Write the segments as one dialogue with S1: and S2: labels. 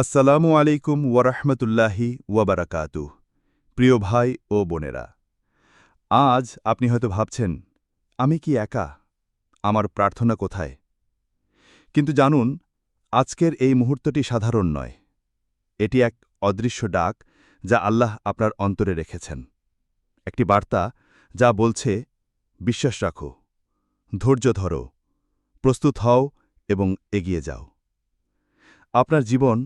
S1: আসসালামু আলাইকুম ওয়ারহমতুল্লাহি ওয়াবারাকাতু প্রিয় ভাই ও বোনেরা, আজ আপনি হয়তো ভাবছেন, আমি কি একা? আমার প্রার্থনা কোথায়? কিন্তু জানুন, আজকের এই মুহূর্তটি সাধারণ নয়। এটি এক অদৃশ্য ডাক যা আল্লাহ আপনার অন্তরে রেখেছেন। একটি বার্তা যা বলছে, বিশ্বাস রাখো, ধৈর্য ধরো, প্রস্তুত হও এবং এগিয়ে যাও। আপনার জীবন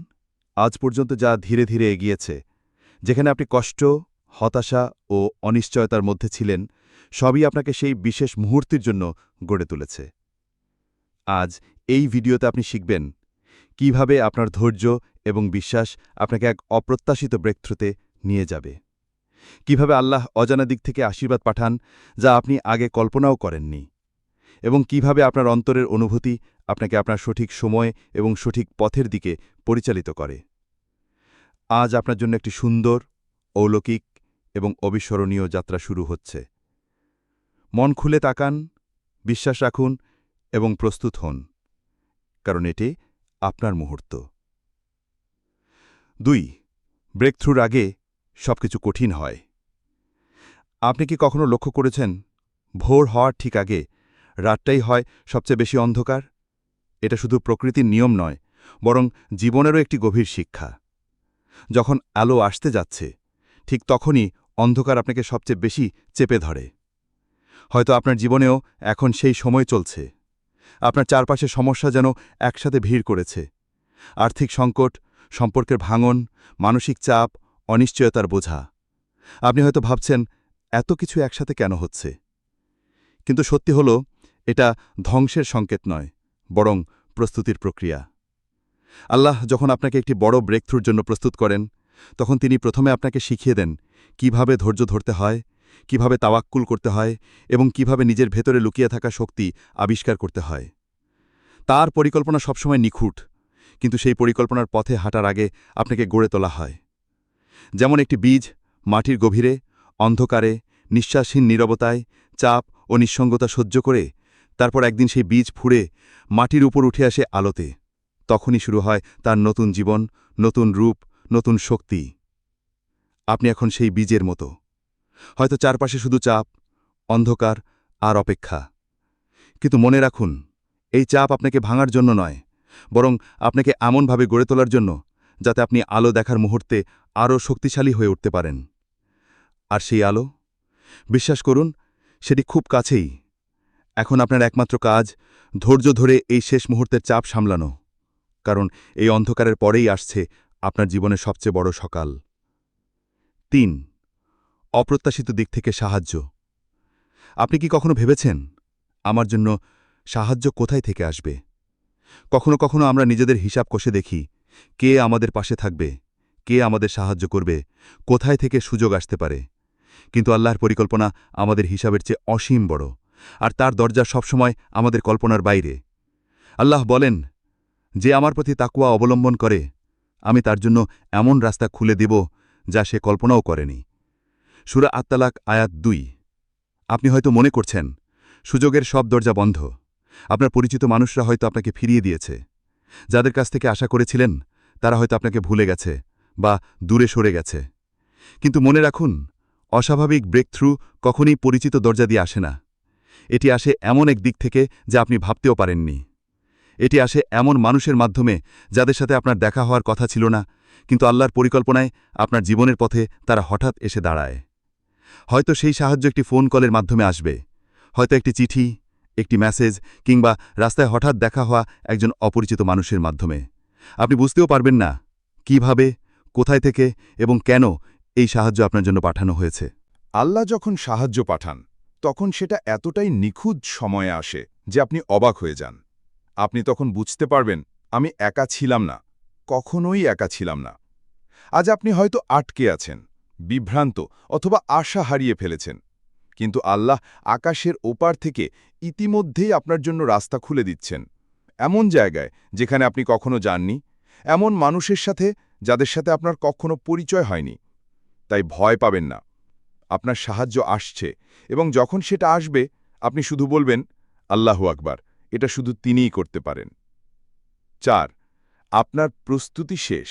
S1: আজ পর্যন্ত যা ধীরে ধীরে এগিয়েছে, যেখানে আপনি কষ্ট, হতাশা ও অনিশ্চয়তার মধ্যে ছিলেন, সবই আপনাকে সেই বিশেষ মুহূর্তের জন্য গড়ে তুলেছে। আজ এই ভিডিওতে আপনি শিখবেন কীভাবে আপনার ধৈর্য এবং বিশ্বাস আপনাকে এক অপ্রত্যাশিত ব্রেকথ্রুতে নিয়ে যাবে। কীভাবে আল্লাহ অজানা দিক থেকে আশীর্বাদ পাঠান যা আপনি আগে কল্পনাও করেননি এবং কীভাবে আপনার অন্তরের অনুভূতি আপনাকে আপনার সঠিক সময় এবং সঠিক পথের দিকে পরিচালিত করে। আজ আপনার জন্য একটি সুন্দর, অলৌকিক এবং অবিস্মরণীয় যাত্রা শুরু হচ্ছে। মন খুলে তাকান, বিশ্বাস রাখুন এবং প্রস্তুত হন, কারণ এটি আপনার মুহূর্ত। দুই ব্রেকথ্রুর আগে সবকিছু কঠিন হয়। আপনি কি কখনো লক্ষ্য করেছেন, ভোর হওয়ার ঠিক আগে রাতটাই হয় সবচেয়ে বেশি অন্ধকার? এটা শুধু প্রকৃতির নিয়ম নয় বরং জীবনেরও একটি গভীর শিক্ষা। যখন আলো আসতে যাচ্ছে, ঠিক তখনই অন্ধকার আপনাকে সবচেয়ে বেশি চেপে ধরে। হয়তো আপনার জীবনেও এখন সেই সময় চলছে। আপনার চারপাশে সমস্যা যেন একসাথে ভিড় করেছে। আর্থিক সংকট, সম্পর্কের ভাঙন, মানসিক চাপ, অনিশ্চয়তার বোঝা। আপনি হয়তো ভাবছেন, এত কিছু একসাথে কেন হচ্ছে? কিন্তু সত্যি হল, এটা ধ্বংসের সংকেত নয়, বরং প্রস্তুতির প্রক্রিয়া। আল্লাহ যখন আপনাকে একটি বড় ব্রেকথ্রুর জন্য প্রস্তুত করেন, তখন তিনি প্রথমে আপনাকে শিখিয়ে দেন কীভাবে ধৈর্য ধরতে হয়, কীভাবে তাওয়াক্কুল করতে হয় এবং কীভাবে নিজের ভেতরে লুকিয়ে থাকা শক্তি আবিষ্কার করতে হয়। তার পরিকল্পনা সবসময় নিখুঁট কিন্তু সেই পরিকল্পনার পথে হাঁটার আগে আপনাকে গড়ে তোলা হয়। যেমন একটি বীজ মাটির গভীরে, অন্ধকারে, নিঃশ্বাসহীন নীরবতায়, চাপ ও নিঃসঙ্গতা সহ্য করে, তারপর একদিন সেই বীজ ফুড়ে মাটির উপর উঠে আসে আলোতে। তখনই শুরু হয় তার নতুন জীবন, নতুন রূপ, নতুন শক্তি। আপনি এখন সেই বীজের মতো। হয়তো চারপাশে শুধু চাপ, অন্ধকার আর অপেক্ষা। কিন্তু মনে রাখুন, এই চাপ আপনাকে ভাঙার জন্য নয়, বরং আপনাকে এমনভাবে গড়ে তোলার জন্য যাতে আপনি আলো দেখার মুহূর্তে আরও শক্তিশালী হয়ে উঠতে পারেন। আর সেই আলো? বিশ্বাস করুন, সেটি খুব কাছেই। এখন আপনার একমাত্র কাজ ধৈর্য ধরে এই শেষ মুহূর্তের চাপ সামলানো। কারণ এই অন্ধকারের পরেই আসছে আপনার জীবনের সবচেয়ে বড় সকাল। তিন, অপ্রত্যাশিত দিক থেকে সাহায্য। আপনি কি কখনো ভেবেছেন আমার জন্য সাহায্য কোথায় থেকে আসবে? কখনো কখনো আমরা নিজেদের হিসাব কষে দেখি, কে আমাদের পাশে থাকবে, কে আমাদের সাহায্য করবে, কোথায় থেকে সুযোগ আসতে পারে। কিন্তু আল্লাহর পরিকল্পনা আমাদের হিসাবের চেয়ে অসীম বড়, আর তার দরজা সবসময় আমাদের কল্পনার বাইরে। আল্লাহ বলেন যে আমার প্রতি তাকুয়া অবলম্বন করে, আমি তার জন্য এমন রাস্তা খুলে দেব যা সে কল্পনাও করেনি। সুরা আত্মালাক আয়াত দুই। আপনি হয়তো মনে করছেন, সুযোগের সব দরজা বন্ধ। আপনার পরিচিত মানুষরা হয়তো আপনাকে ফিরিয়ে দিয়েছে। যাদের কাছ থেকে আশা করেছিলেন, তারা হয়তো আপনাকে ভুলে গেছে বা দূরে সরে গেছে। কিন্তু মনে রাখুন, অস্বাভাবিক ব্রেকথ্রু কখনই পরিচিত দরজা দিয়ে আসে না। এটি আসে এমন এক দিক থেকে যা আপনি ভাবতেও পারেননি। এটি আসে এমন মানুষের মাধ্যমে যাদের সাথে আপনার দেখা হওয়ার কথা ছিল না, কিন্তু আল্লাহর পরিকল্পনায় আপনার জীবনের পথে তারা হঠাৎ এসে দাঁড়ায়। হয়তো সেই সাহায্য একটি ফোন কলের মাধ্যমে আসবে, হয়তো একটি চিঠি, একটি মেসেজ, কিংবা রাস্তায় হঠাৎ দেখা হওয়া একজন অপরিচিত মানুষের মাধ্যমে। আপনি বুঝতেও পারবেন না কীভাবে, কোথায় থেকে এবং কেন এই সাহায্য আপনার জন্য পাঠানো হয়েছে।
S2: আল্লাহ যখন সাহায্য পাঠান, তখন সেটা এতটাই নিখুঁত সময়ে আসে যে আপনি অবাক হয়ে যান। আপনি তখন বুঝতে পারবেন, আমি একা ছিলাম না, কখনোই একা ছিলাম না। আজ আপনি হয়তো আটকে আছেন, বিভ্রান্ত অথবা আশা হারিয়ে ফেলেছেন। কিন্তু আল্লাহ আকাশের ওপার থেকে ইতিমধ্যেই আপনার জন্য রাস্তা খুলে দিচ্ছেন। এমন জায়গায় যেখানে আপনি কখনো যাননি, এমন মানুষের সাথে যাদের সাথে আপনার কখনো পরিচয় হয়নি। তাই ভয় পাবেন না। আপনার সাহায্য আসছে এবং যখন সেটা আসবে, আপনি শুধু বলবেন, আল্লাহু আকবার। এটা শুধু তিনিই করতে পারেন। চার,
S1: আপনার প্রস্তুতি শেষ।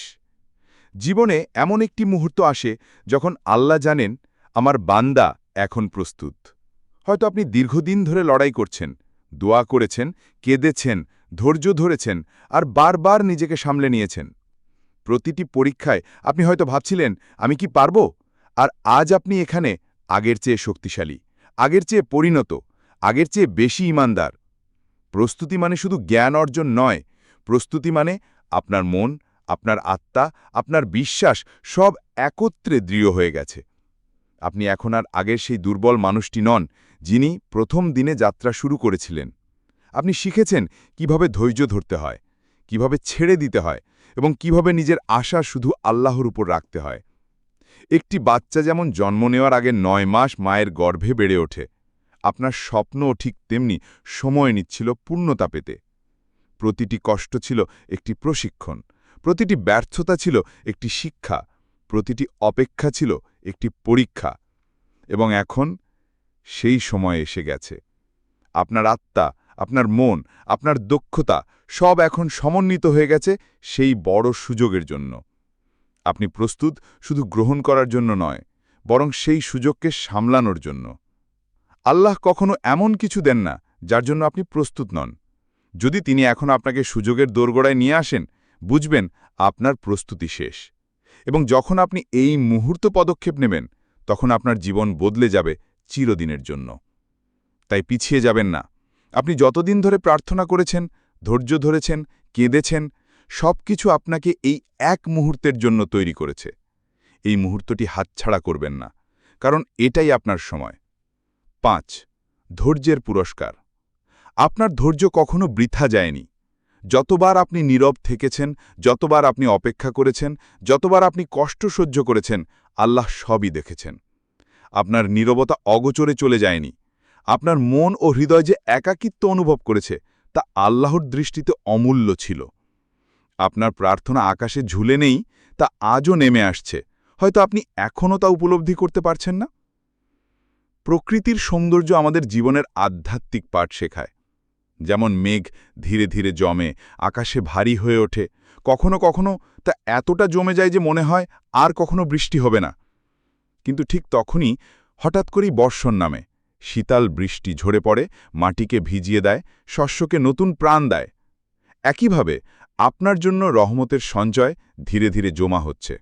S1: জীবনে এমন একটি মুহূর্ত আসে যখন আল্লাহ জানেন, আমার বান্দা এখন প্রস্তুত। হয়তো আপনি দীর্ঘদিন ধরে লড়াই করছেন, দোয়া করেছেন, কেঁদেছেন, ধৈর্য ধরেছেন, আর বারবার নিজেকে সামলে নিয়েছেন। প্রতিটি পরীক্ষায় আপনি হয়তো ভাবছিলেন, আমি কি পারব? আর আজ আপনি এখানে আগের চেয়ে শক্তিশালী, আগের চেয়ে পরিণত, আগের চেয়ে বেশি ইমানদার। প্রস্তুতি মানে শুধু জ্ঞান অর্জন নয়। প্রস্তুতি মানে আপনার মন, আপনার আত্মা, আপনার বিশ্বাস সব একত্রে দৃঢ় হয়ে গেছে। আপনি এখন আর আগের সেই দুর্বল মানুষটি নন, যিনি প্রথম দিনে যাত্রা শুরু করেছিলেন। আপনি শিখেছেন কীভাবে ধৈর্য ধরতে হয়, কীভাবে ছেড়ে দিতে হয় এবং কীভাবে নিজের আশা শুধু আল্লাহর উপর রাখতে হয়। একটি বাচ্চা যেমন জন্ম নেওয়ার আগে নয় মাস মায়ের গর্ভে বেড়ে ওঠে আপনার স্বপ্নও ঠিক তেমনি সময় নিচ্ছিল পূর্ণতা পেতে। প্রতিটি কষ্ট ছিল একটি প্রশিক্ষণ, প্রতিটি ব্যর্থতা ছিল একটি শিক্ষা, প্রতিটি অপেক্ষা ছিল একটি পরীক্ষা, এবং এখন সেই সময় এসে গেছে। আপনার আত্মা, আপনার মন, আপনার দক্ষতা সব এখন সমন্বিত হয়ে গেছে সেই বড় সুযোগের জন্য। আপনি প্রস্তুত শুধু গ্রহণ করার জন্য নয়, বরং সেই সুযোগকে সামলানোর জন্য। আল্লাহ কখনো এমন কিছু দেন না, যার জন্য আপনি প্রস্তুত নন। যদি তিনি এখন আপনাকে সুযোগের দোরগোড়ায় নিয়ে আসেন, বুঝবেন আপনার প্রস্তুতি শেষ। এবং যখন আপনি এই মুহূর্ত পদক্ষেপ নেবেন, তখন আপনার জীবন বদলে যাবে চিরদিনের জন্য। তাই পিছিয়ে যাবেন না। আপনি যতদিন ধরে প্রার্থনা করেছেন, ধৈর্য ধরেছেন, কেঁদেছেন সব কিছু আপনাকে এই এক মুহূর্তের জন্য তৈরি করেছে। এই মুহূর্তটি হাতছাড়া করবেন না, কারণ এটাই আপনার সময়। পাঁচ, ধৈর্যের পুরস্কার। আপনার ধৈর্য কখনো বৃথা যায়নি। যতবার আপনি নীরব থেকেছেন, যতবার আপনি অপেক্ষা করেছেন, যতবার আপনি কষ্ট সহ্য করেছেন, আল্লাহ সবই দেখেছেন। আপনার নীরবতা অগোচরে চলে যায়নি। আপনার মন ও হৃদয় যে একাকিত্ব অনুভব করেছে, তা আল্লাহর দৃষ্টিতে অমূল্য ছিল। আপনার প্রার্থনা আকাশে ঝুলে নেই, তা আজও নেমে আসছে। হয়তো আপনি এখনও তা উপলব্ধি করতে পারছেন না। প্রকৃতির সৌন্দর্য আমাদের জীবনের আধ্যাত্মিক পাঠ শেখায়। যেমন মেঘ ধীরে ধীরে জমে, আকাশে ভারী হয়ে ওঠে। কখনো কখনো তা এতটা জমে যায় যে মনে হয় আর কখনো বৃষ্টি হবে না। কিন্তু ঠিক তখনই হঠাৎ করেই বর্ষণ নামে। শীতাল বৃষ্টি ঝরে পড়ে, মাটিকে ভিজিয়ে দেয়, শস্যকে নতুন প্রাণ দেয়। একইভাবে আপনার জন্য রহমতের সঞ্চয় ধীরে ধীরে জমা হচ্ছে।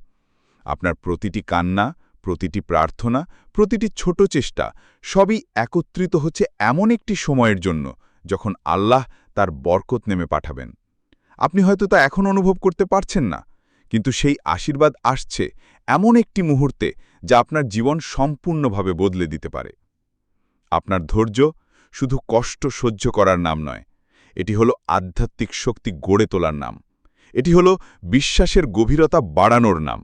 S1: আপনার প্রতিটি কান্না প্রতিটি প্রার্থনা, প্রতিটি ছোট চেষ্টা সবই একত্রিত হচ্ছে এমন একটি সময়ের জন্য যখন আল্লাহ তার বরকত নেমে পাঠাবেন। আপনি হয়তো তা এখন অনুভব করতে পারছেন না, কিন্তু সেই আশীর্বাদ আসছে এমন একটি মুহূর্তে যা আপনার জীবন সম্পূর্ণভাবে বদলে দিতে পারে। আপনার ধৈর্য শুধু কষ্ট সহ্য করার নাম নয়, এটি হলো আধ্যাত্মিক শক্তি গড়ে তোলার নাম। এটি হলো বিশ্বাসের গভীরতা বাড়ানোর নাম।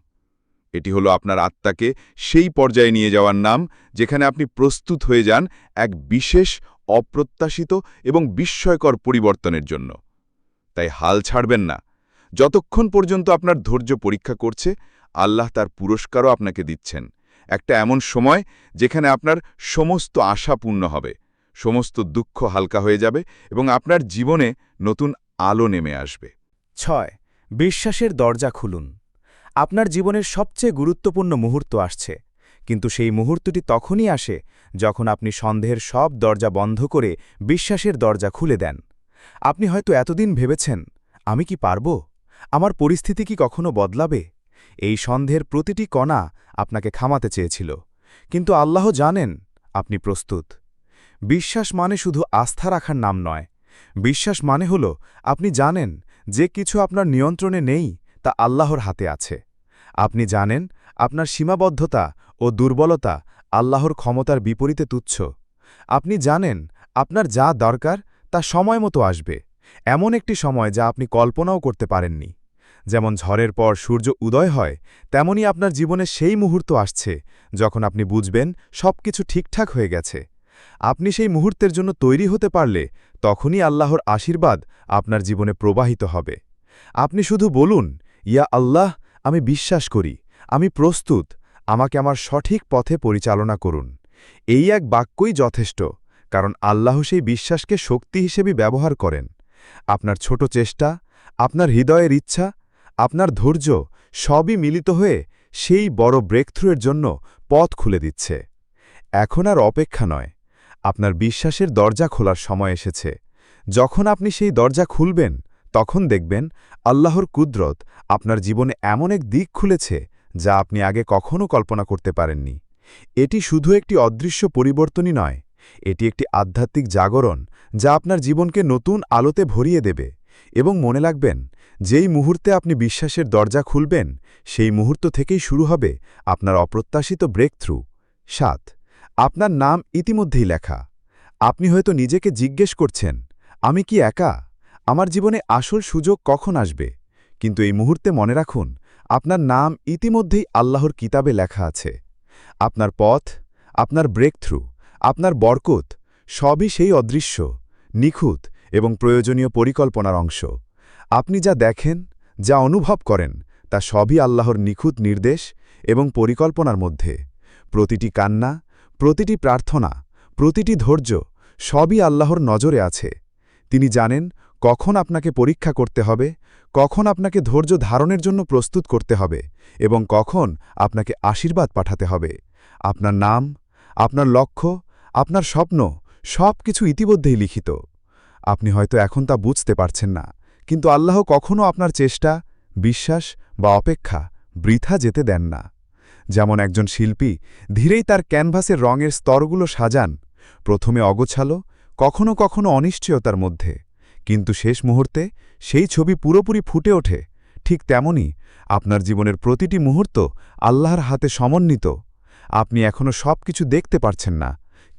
S1: এটি হলো আপনার আত্মাকে সেই পর্যায়ে নিয়ে যাওয়ার নাম, যেখানে আপনি প্রস্তুত হয়ে যান এক বিশেষ, অপ্রত্যাশিত এবং বিস্ময়কর পরিবর্তনের জন্য। তাই হাল ছাড়বেন না। যতক্ষণ পর্যন্ত আপনার ধৈর্য পরীক্ষা করছে, আল্লাহ তার পুরস্কারও আপনাকে দিচ্ছেন। একটা এমন সময়, যেখানে আপনার সমস্ত আশা পূর্ণ হবে, সমস্ত দুঃখ হালকা হয়ে যাবে এবং আপনার জীবনে নতুন আলো নেমে আসবে।
S3: ছয়, বিশ্বাসের দরজা খুলুন। আপনার জীবনের সবচেয়ে গুরুত্বপূর্ণ মুহূর্ত আসছে। কিন্তু সেই মুহূর্তটি তখনই আসে যখন আপনি সন্দেহের সব দরজা বন্ধ করে বিশ্বাসের দরজা খুলে দেন। আপনি হয়তো এতদিন ভেবেছেন, আমি কি পারব? আমার পরিস্থিতি কি কখনো বদলাবে? এই সন্দেহের প্রতিটি কণা আপনাকে খামাতে চেয়েছিল। কিন্তু আল্লাহ জানেন, আপনি প্রস্তুত। বিশ্বাস মানে শুধু আস্থা রাখার নাম নয়। বিশ্বাস মানে হল, আপনি জানেন যে কিছু আপনার নিয়ন্ত্রণে নেই তা আল্লাহর হাতে আছে। আপনি জানেন, আপনার সীমাবদ্ধতা ও দুর্বলতা আল্লাহর ক্ষমতার বিপরীতে তুচ্ছ। আপনি জানেন, আপনার যা দরকার তা সময় মতো আসবে। এমন একটি সময় যা আপনি কল্পনাও করতে পারেননি। যেমন ঝড়ের পর সূর্য উদয় হয়, তেমনি আপনার জীবনে সেই মুহূর্ত আসছে যখন আপনি বুঝবেন সবকিছু ঠিকঠাক হয়ে গেছে। আপনি সেই মুহূর্তের জন্য তৈরি হতে পারলে তখনই আল্লাহর আশীর্বাদ আপনার জীবনে প্রবাহিত হবে। আপনি শুধু বলুন, ইয়া আল্লাহ আমি বিশ্বাস করি, আমি প্রস্তুত, আমাকে আমার সঠিক পথে পরিচালনা করুন। এই এক বাক্যই যথেষ্ট, কারণ আল্লাহ সেই বিশ্বাসকে শক্তি হিসেবে ব্যবহার করেন। আপনার ছোট চেষ্টা,
S1: আপনার হৃদয়ের ইচ্ছা, আপনার ধৈর্য সবই মিলিত হয়ে সেই বড় ব্রেকথ্রুয়ের জন্য পথ খুলে দিচ্ছে। এখন আর অপেক্ষা নয়, আপনার বিশ্বাসের দরজা খোলার সময় এসেছে। যখন আপনি সেই দরজা খুলবেন তখন দেখবেন আল্লাহর কুদরত আপনার জীবনে এমন এক দিক খুলেছে যা আপনি আগে কখনও কল্পনা করতে পারেননি। এটি শুধু একটি অদৃশ্য পরিবর্তনই নয়, এটি একটি আধ্যাত্মিক জাগরণ যা আপনার জীবনকে নতুন আলোতে ভরিয়ে দেবে এবং মনে রাখবেন, যেই মুহূর্তে আপনি বিশ্বাসের দরজা খুলবেন, সেই মুহূর্ত থেকেই শুরু হবে আপনার অপ্রত্যাশিত ব্রেকথ্রু সাত, আপনার নাম ইতিমধ্যেই লেখা। আপনি হয়তো নিজেকে জিজ্ঞেস করছেন, আমি কি একা? আমার জীবনে আসল সুযোগ কখন আসবে? কিন্তু এই মুহূর্তে মনে রাখুন, আপনার নাম ইতিমধ্যেই আল্লাহর কিতাবে লেখা আছে। আপনার পথ, আপনার ব্রেকথ্রু আপনার বরকত, সবই সেই অদৃশ্য, নিখুঁত এবং প্রয়োজনীয় পরিকল্পনার অংশ। আপনি যা দেখেন, যা অনুভব করেন, তা সবই আল্লাহর নিখুঁত নির্দেশ এবং পরিকল্পনার মধ্যে। প্রতিটি কান্না, প্রতিটি প্রার্থনা, প্রতিটি ধৈর্য সবই আল্লাহর নজরে আছে। তিনি জানেন কখন আপনাকে পরীক্ষা করতে হবে, কখন আপনাকে ধৈর্য ধারণের জন্য প্রস্তুত করতে হবে এবং কখন আপনাকে আশীর্বাদ পাঠাতে হবে। আপনার নাম, আপনার লক্ষ্য, আপনার স্বপ্ন সব কিছু ইতিমধ্যেই লিখিত। আপনি হয়তো এখন তা বুঝতে পারছেন না, কিন্তু আল্লাহ কখনও আপনার চেষ্টা, বিশ্বাস বা অপেক্ষা বৃথা যেতে দেন না। যেমন একজন শিল্পী ধীরেই তার ক্যানভাসের রঙের স্তরগুলো সাজান, প্রথমে অগোছালো, কখনো কখনো অনিশ্চয়তার মধ্যে। কিন্তু শেষ মুহূর্তে সেই ছবি পুরোপুরি ফুটে ওঠে। ঠিক তেমনি আপনার জীবনের প্রতিটি মুহূর্ত আল্লাহর হাতে সমন্বিত। আপনি এখনও সব কিছু দেখতে পারছেন না।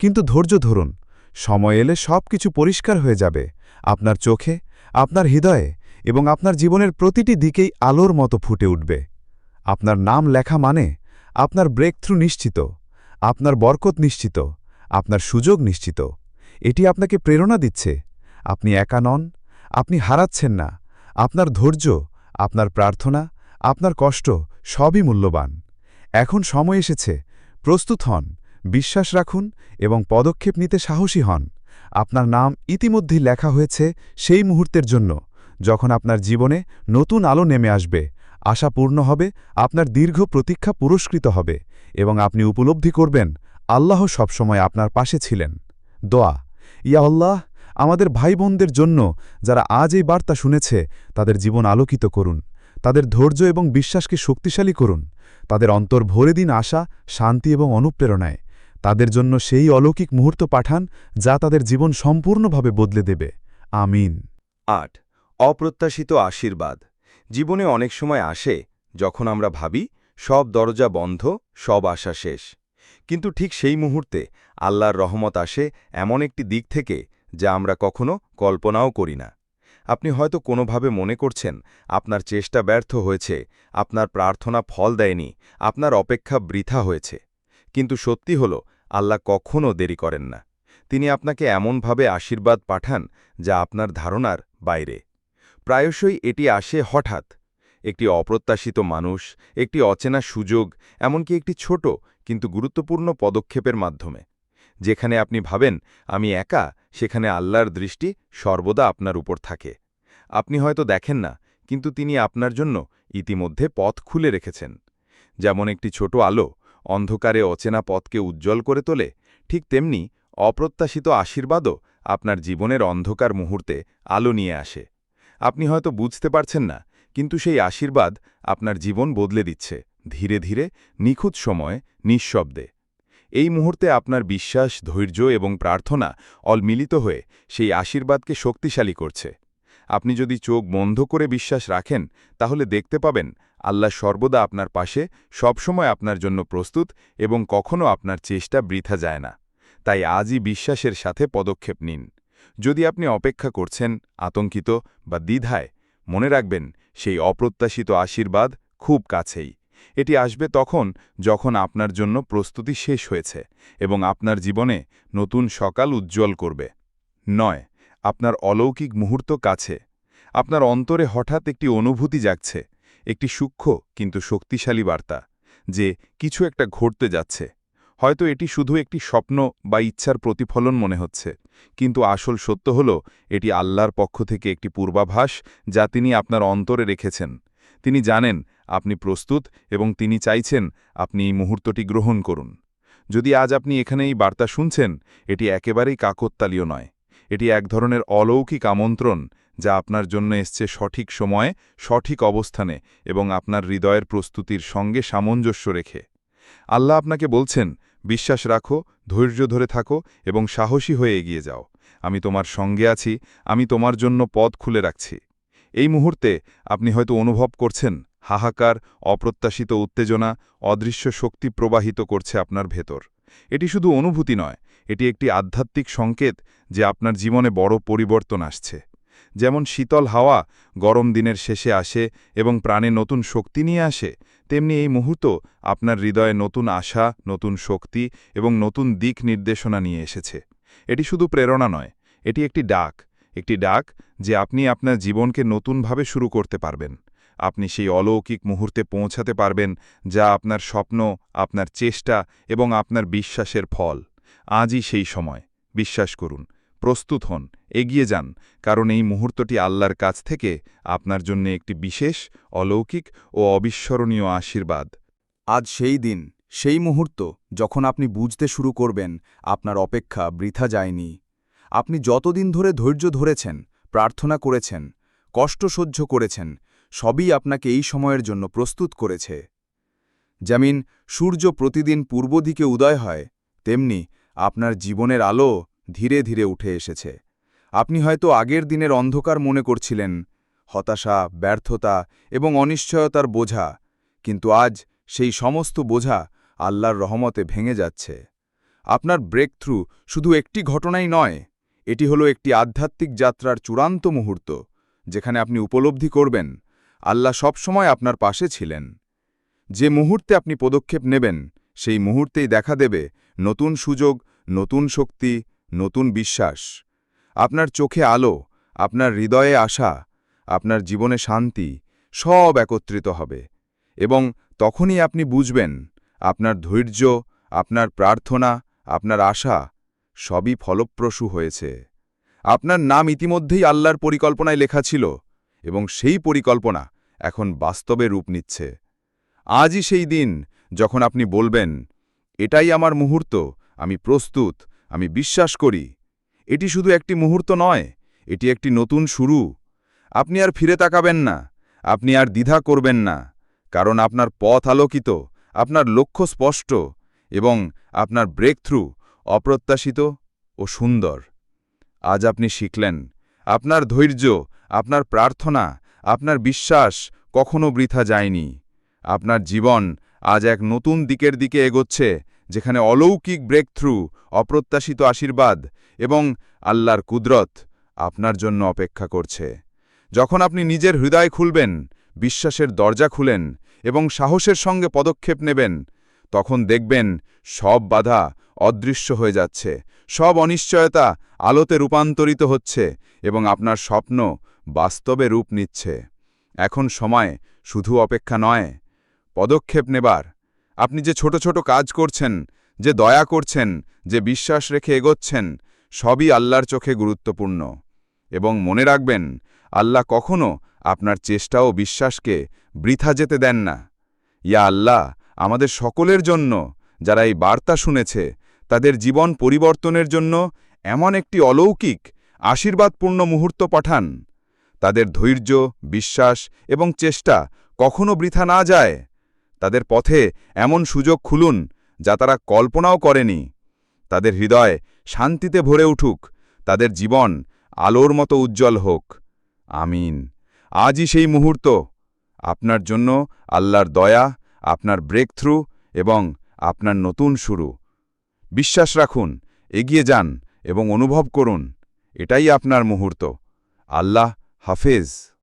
S1: কিন্তু ধৈর্য ধরুন, সময় এলে সব কিছু পরিষ্কার হয়ে যাবে। আপনার চোখে, আপনার হৃদয়ে এবং আপনার জীবনের প্রতিটি দিকেই আলোর মতো ফুটে উঠবে। আপনার নাম লেখা মানে আপনার ব্রেকথ্রু নিশ্চিত। আপনার বরকত নিশ্চিত। আপনার সুযোগ নিশ্চিত। এটি আপনাকে প্রেরণা দিচ্ছে। আপনি একা নন, আপনি হারাচ্ছেন না। আপনার ধৈর্য, আপনার প্রার্থনা, আপনার কষ্ট সবই মূল্যবান। এখন সময় এসেছে, প্রস্তুত হন, বিশ্বাস রাখুন এবং পদক্ষেপ নিতে সাহসী হন। আপনার নাম ইতিমধ্যেই লেখা হয়েছে সেই মুহূর্তের জন্য, যখন আপনার জীবনে নতুন আলো নেমে আসবে। আশা পূর্ণ হবে, আপনার দীর্ঘ প্রতীক্ষা পুরস্কৃত হবে এবং আপনি উপলব্ধি করবেন, আল্লাহ সবসময় আপনার পাশে ছিলেন। দোয়া, ইয়া আল্লাহ আমাদের ভাই বোনদের জন্য যারা আজ এই বার্তা শুনেছে, তাদের জীবন আলোকিত করুন। তাদের ধৈর্য এবং বিশ্বাসকে শক্তিশালী করুন। তাদের অন্তর ভরে দিন আশা, শান্তি এবং অনুপ্রেরণায়। তাদের জন্য সেই অলৌকিক মুহূর্ত পাঠান, যা তাদের জীবন সম্পূর্ণভাবে বদলে দেবে। আমিন।
S4: আট। অপ্রত্যাশিত আশীর্বাদ। জীবনে অনেক সময় আসে, যখন আমরা ভাবি, সব দরজা বন্ধ, সব আশা শেষ। কিন্তু ঠিক সেই মুহূর্তে আল্লাহর রহমত আসে, এমন একটি দিক থেকে যা আমরা কখনো কল্পনাও করি না। আপনি হয়তো কোনোভাবে মনে করছেন, আপনার চেষ্টা ব্যর্থ হয়েছে, আপনার প্রার্থনা ফল দেয়নি, আপনার অপেক্ষা বৃথা হয়েছে। কিন্তু সত্যি হল, আল্লাহ কখনও দেরি করেন না। তিনি আপনাকে এমনভাবে আশীর্বাদ পাঠান, যা আপনার ধারণার বাইরে। প্রায়শই এটি আসে হঠাৎ। একটি অপ্রত্যাশিত মানুষ, একটি অচেনা সুযোগ, এমনকি একটি ছোট, কিন্তু গুরুত্বপূর্ণ পদক্ষেপের মাধ্যমে। যেখানে আপনি ভাবেন, আমি একা সেখানে আল্লাহর দৃষ্টি সর্বদা আপনার উপর থাকে। আপনি হয়তো দেখেন না, কিন্তু তিনি আপনার জন্য ইতিমধ্যে পথ খুলে রেখেছেন। যেমন একটি ছোট আলো অন্ধকারে অচেনা পথকে উজ্জ্বল করে তোলে, ঠিক তেমনি অপ্রত্যাশিত আশীর্বাদও আপনার জীবনের অন্ধকার মুহূর্তে আলো নিয়ে আসে। আপনি হয়তো বুঝতে পারছেন না, কিন্তু সেই আশীর্বাদ আপনার জীবন বদলে দিচ্ছে, ধীরে ধীরে নিখুঁত সময়ে, নিঃশব্দে। এই মুহূর্তে আপনার বিশ্বাস, ধৈর্য এবং প্রার্থনা অল মিলিত হয়ে সেই আশীর্বাদকে শক্তিশালী করছে। আপনি যদি চোখ বন্ধ করে বিশ্বাস রাখেন, তাহলে দেখতে পাবেন আল্লাহ সর্বদা আপনার পাশে, সবসময় আপনার জন্য প্রস্তুত এবং কখনও আপনার চেষ্টা বৃথা যায় না। তাই আজই বিশ্বাসের সাথে পদক্ষেপ নিন। যদি আপনি অপেক্ষা করছেন, আতঙ্কিত বা দ্বিধায়, মনে রাখবেন সেই অপ্রত্যাশিত আশীর্বাদ খুব কাছেই। এটি আসবে তখন যখন আপনার জন্য প্রস্তুতি শেষ হয়েছে এবং আপনার জীবনে নতুন সকাল উজ্জ্বল করবে। নয়, আপনার অলৌকিক মুহূর্ত কাছে। আপনার অন্তরে হঠাৎ একটি অনুভূতি জাগছে, একটি সূক্ষ্ম কিন্তু শক্তিশালী বার্তা, যে কিছু একটা ঘটতে যাচ্ছে।
S2: হয়তো এটি শুধু একটি স্বপ্ন বা ইচ্ছার প্রতিফলন মনে হচ্ছে, কিন্তু আসল সত্য হল, এটি আল্লাহর পক্ষ থেকে একটি পূর্বাভাস যা তিনি আপনার অন্তরে রেখেছেন। তিনি জানেন, আপনি প্রস্তুত এবং তিনি চাইছেন আপনি এই মুহূর্তটি গ্রহণ করুন। যদি আজ আপনি এখানে এই বার্তা শুনছেন, এটি একেবারেই কাকত্তালীয় নয়। এটি এক ধরনের অলৌকিক আমন্ত্রণ যা আপনার জন্য এসছে সঠিক সময়ে, সঠিক অবস্থানে এবং আপনার হৃদয়ের প্রস্তুতির সঙ্গে সামঞ্জস্য রেখে। আল্লাহ আপনাকে বলছেন, বিশ্বাস রাখো, ধৈর্য ধরে থাকো এবং সাহসী হয়ে এগিয়ে যাও। আমি তোমার সঙ্গে আছি, আমি তোমার জন্য পথ খুলে রাখছি। এই মুহূর্তে আপনি হয়তো অনুভব করছেন হাহাকার, অপ্রত্যাশিত উত্তেজনা, অদৃশ্য শক্তি প্রবাহিত করছে আপনার ভেতর। এটি শুধু অনুভূতি নয়, এটি একটি আধ্যাত্মিক সংকেত যে আপনার জীবনে বড় পরিবর্তন আসছে। যেমন শীতল হাওয়া গরম দিনের শেষে আসে এবং প্রাণে নতুন শক্তি নিয়ে আসে, তেমনি এই মুহূর্ত আপনার হৃদয়ে নতুন আশা, নতুন শক্তি এবং নতুন দিক নির্দেশনা নিয়ে এসেছে। এটি শুধু প্রেরণা নয়, এটি একটি ডাক। একটি ডাক যে আপনি আপনার জীবনকে নতুনভাবে শুরু করতে পারবেন। আপনি সেই অলৌকিক মুহূর্তে পৌঁছাতে পারবেন যা আপনার স্বপ্ন, আপনার চেষ্টা এবং আপনার বিশ্বাসের ফল। আজই সেই সময়। বিশ্বাস করুন, প্রস্তুত হন, এগিয়ে যান, কারণ এই মুহূর্তটি আল্লাহর কাছ থেকে আপনার জন্য একটি বিশেষ, অলৌকিক ও অবিস্মরণীয় আশীর্বাদ।
S1: আজ সেই দিন, সেই মুহূর্ত যখন আপনি বুঝতে শুরু করবেন, আপনার অপেক্ষা বৃথা যায়নি। আপনি যতদিন ধরে ধৈর্য ধরেছেন, প্রার্থনা করেছেন, কষ্ট সহ্য করেছেন, সবই আপনাকে এই সময়ের জন্য প্রস্তুত করেছে। যেমন সূর্য প্রতিদিন পূর্ব দিকে উদয় হয়, তেমনি আপনার জীবনের আলো ধীরে ধীরে উঠে এসেছে। আপনি হয়তো আগের দিনের অন্ধকার মনে করছিলেন, হতাশা, ব্যর্থতা এবং অনিশ্চয়তার বোঝা, কিন্তু আজ সেই সমস্ত বোঝা আল্লাহর রহমতে ভেঙে যাচ্ছে। আপনার ব্রেক শুধু একটি ঘটনাই নয় এটি হলো একটি আধ্যাত্মিক যাত্রার চূড়ান্ত মুহূর্ত, যেখানে আপনি উপলব্ধি করবেন, আল্লাহ সবসময় আপনার পাশে ছিলেন। যে মুহূর্তে আপনি পদক্ষেপ নেবেন, সেই মুহূর্তেই দেখা দেবে নতুন সুযোগ, নতুন শক্তি, নতুন বিশ্বাস। আপনার চোখে আলো, আপনার হৃদয়ে আশা, আপনার জীবনে শান্তি সব একত্রিত হবে এবং তখনই আপনি বুঝবেন, আপনার ধৈর্য, আপনার প্রার্থনা, আপনার আশা সবই ফলপ্রসূ হয়েছে। আপনার নাম ইতিমধ্যেই আল্লাহর পরিকল্পনায় লেখা ছিল এবং সেই পরিকল্পনা এখন বাস্তবে রূপ নিচ্ছে। আজই সেই দিন যখন আপনি বলবেন, এটাই আমার মুহূর্ত, আমি প্রস্তুত, আমি বিশ্বাস করি। এটি শুধু একটি মুহূর্ত নয়, এটি একটি নতুন শুরু। আপনি আর ফিরে তাকাবেন না, আপনি আর দ্বিধা করবেন না, কারণ আপনার পথ আলোকিত, আপনার লক্ষ্য স্পষ্ট এবং আপনার ব্রেক থ্রু অপ্রত্যাশিত ও সুন্দর। আজ আপনি শিখলেন, আপনার ধৈর্য, আপনার প্রার্থনা, আপনার বিশ্বাস কখনো বৃথা যায়নি। আপনার জীবন আজ এক নতুন দিকের দিকে এগোচ্ছে, যেখানে অলৌকিক ব্রেক থ্রু অপ্রত্যাশিত আশীর্বাদ এবং আল্লাহর কুদরত আপনার জন্য অপেক্ষা করছে। যখন আপনি নিজের হৃদয় খুলবেন, বিশ্বাসের দরজা খুলেন এবং সাহসের সঙ্গে পদক্ষেপ নেবেন, তখন দেখবেন সব বাধা অদৃশ্য হয়ে যাচ্ছে। সব অনিশ্চয়তা আলোতে রূপান্তরিত হচ্ছে এবং আপনার স্বপ্ন বাস্তবে রূপ নিচ্ছে। এখন সময় শুধু অপেক্ষা নয়, পদক্ষেপ নেবার। আপনি যে ছোট ছোট কাজ করছেন, যে দয়া করছেন, যে বিশ্বাস রেখে এগোচ্ছেন, সবই আল্লাহর চোখে গুরুত্বপূর্ণ। এবং মনে রাখবেন, আল্লাহ কখনো আপনার চেষ্টা ও বিশ্বাসকে বৃথা যেতে দেন না। ইয়া আল্লাহ, আমাদের সকলের জন্য যারা এই বার্তা শুনেছে তাদের জীবন পরিবর্তনের জন্য এমন একটি অলৌকিক, আশীর্বাদপূর্ণ মুহূর্ত পাঠান। তাদের ধৈর্য, বিশ্বাস এবং চেষ্টা কখনো বৃথা না যায়। তাদের পথে এমন সুযোগ খুলুন যা তারা কল্পনাও করেনি। তাদের হৃদয় শান্তিতে ভরে উঠুক। তাদের জীবন আলোর মতো উজ্জ্বল হোক। আমিন। আজই সেই মুহূর্ত। আপনার জন্য আল্লাহর দয়া, আপনার ব্রেক থ্রু এবং আপনার নতুন শুরু। বিশ্বাস রাখুন এগিয়ে যান এবং অনুভব করুন এটাই আপনার মুহূর্ত। আল্লাহ হাফেজ।